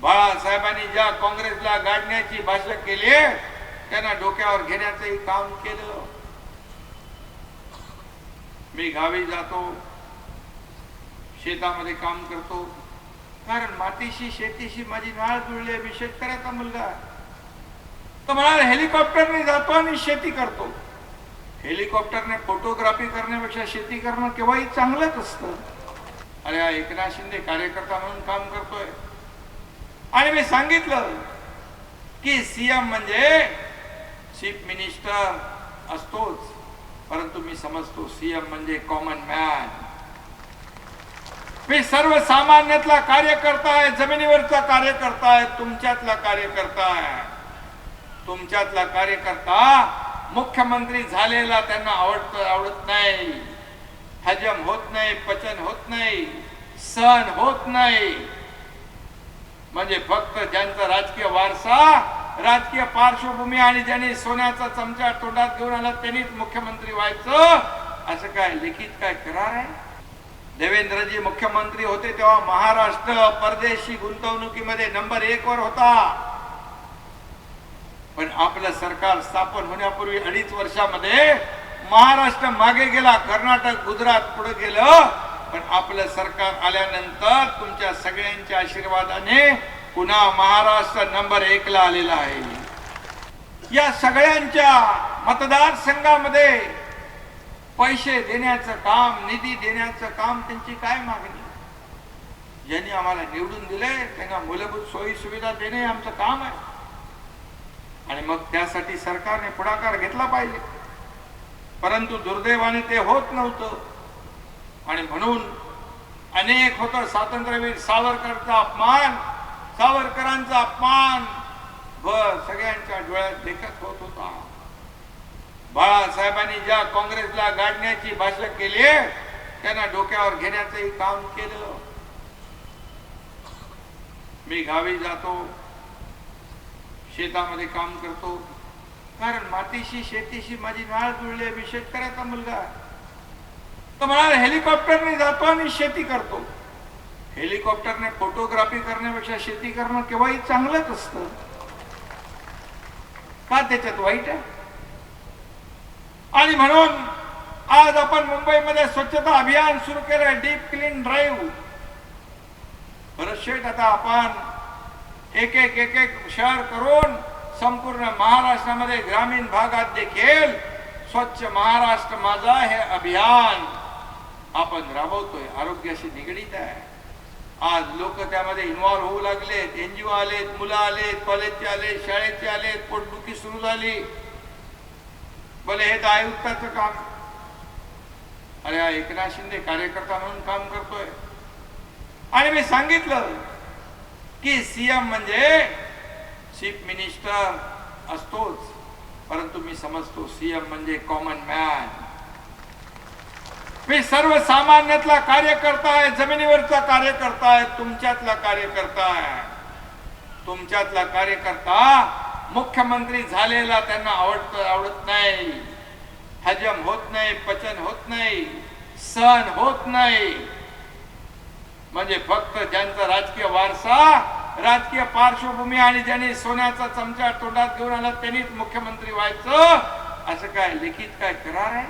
बाळासाहेबांनी ज्या काँग्रेसला गाडण्याची भाषा केली त्यांना डोक्यावर घेण्याचंही काम केलं. मी गावी जातो शेतामध्ये काम करतो. कारण मातीशी शेतीशी माझी नाळ जुळली आहे. मी शेतकऱ्याचा मुलगा तर मला हेलिकॉप्टरने जातो आणि शेती करतो. हेलिकॉप्टरने फोटोग्राफी करण्यापेक्षा शेती करणं केव्हाही चांगलंच असतं. अरे हा एकनाथ शिंदे कार्यकर्ता म्हणून काम करतोय. आणि मी सांगितलं की सीएम म्हणजे चीफ मिनिस्टर असतोच परंतु मी समजतो सीएम म्हणजे कॉमन मॅन मी सर्वसामान्यातला कार्यकर्ता आहे जमिनीवरचा कार्यकर्ता आहे तुमच्यातला कार्यकर्ता आहे. तुमच्यातला कार्यकर्ता मुख्यमंत्री झालेला त्यांना आवडत आवडत नाही. हजम होत नाही पचन होत नाही सहन होत नाही. म्हणजे फक्त ज्यांचा राजकीय वारसा राजकीय पार्श्वभूमी आणि ज्यांनी सोन्याचा चमचा तोंडात घेऊन आला त्यांनीच मुख्यमंत्री व्हायचं. असं काय लिखित काय करार आहे? देवेंद्रजी मुख्यमंत्री होते तेव्हा महाराष्ट्र परदेशी गुंतवणुकीमध्ये नंबर एक वर होता. पण आपलं सरकार स्थापन होण्यापूर्वी अडीच वर्षामध्ये महाराष्ट्र मागे गेला कर्नाटक गुजरात पुढे गेलं. पण आपलं सरकार आल्यानंतर तुमच्या सगळ्यांच्या आशीर्वादाने पुन्हा महाराष्ट्र नंबर एक ला आलेला आहे. या सगळ्यांच्या मतदारसंघामध्ये पैसे देण्याचं काम निधी देण्याचं काम त्यांची काय मागणी? ज्यांनी आम्हाला निवडून दिले त्यांना मूलभूत सोयी सुविधा देणे आमचं काम आहे. आणि मग त्यासाठी सरकारने पुढाकार घेतला पाहिजे. परंतु दुर्दैवाने ते होत नव्हतं. आणि म्हणून अनेक होतं स्वातंत्र्यवीर सावरकरचा अपमान सावरकरांचा अपमान. व सगळ्यांच्या डोळ्यात देखत होत होता. बाळासाहेबांनी ज्या काँग्रेसला गाडण्याची भाषा केली त्यांना डोक्यावर घेण्याचंही काम केलं मी गावी जातो शेतामध्ये काम करतो. कारण मातीशी शेतीशी माझी नाळ जुळली आहे. मी शेतकऱ्याचा मुलगा आहे. तर म्हणाल हेलिकॉप्टरने जातो आणि शेती करतो. हेलिकॉप्टरने फोटोग्राफी करण्यापेक्षा शेती करणं केव्हाही चांगलंच असतं. का त्याच्यात वाईट आहे? आणि म्हणून आज आपण मुंबईमध्ये स्वच्छता अभियान सुरू केलंय डीप क्लीन ड्राईव्ह बरचशेट शेट आता आपण एक एक एक एक शहर करून संपूर्ण महाराष्ट्रामध्ये ग्रामीण भागात देखील स्वच्छ महाराष्ट्र माझा हे अभियान आपण राबवतोय आरोग्याशी निगडीत आहे. आज लोक त्यामध्ये इन्व्हॉल्व्ह होऊ लागलेत एनजीओ आलेत मुलं आलेत कॉलेजचे आले शाळेचे आलेत पोटदुखी सुरू झाली. भले हे तर आयुक्ताचं काम. अरे हा एकनाथ शिंदे कार्यकर्ता म्हणून काम करतोय. आणि मी सांगितलं की सीएम म्हणजे चीफ मिनिस्टर असतोच. परंतु मी समजतो सीएम म्हणजे कॉमन मॅन मी सर्वसामान्यातला कार्यकर्ता आहे जमिनीवरचा कार्यकर्ता आहे तुमच्यातला कार्यकर्ता आहे. तुमच्यातला कार्यकर्ता मुख्यमंत्री झालेला त्यांना आवडत आवडत नाही. हजम होत नाही पचन होत नाही सहन होत नाही. म्हणजे फक्त ज्यांचा राजकीय वारसा राजकीय पार्श्वभूमी आणि ज्यांनी सोन्याचा चमचा तोंडात घेऊन आला त्यांनीच मुख्यमंत्री व्हायचं असं काय लिखित काय करार आहे?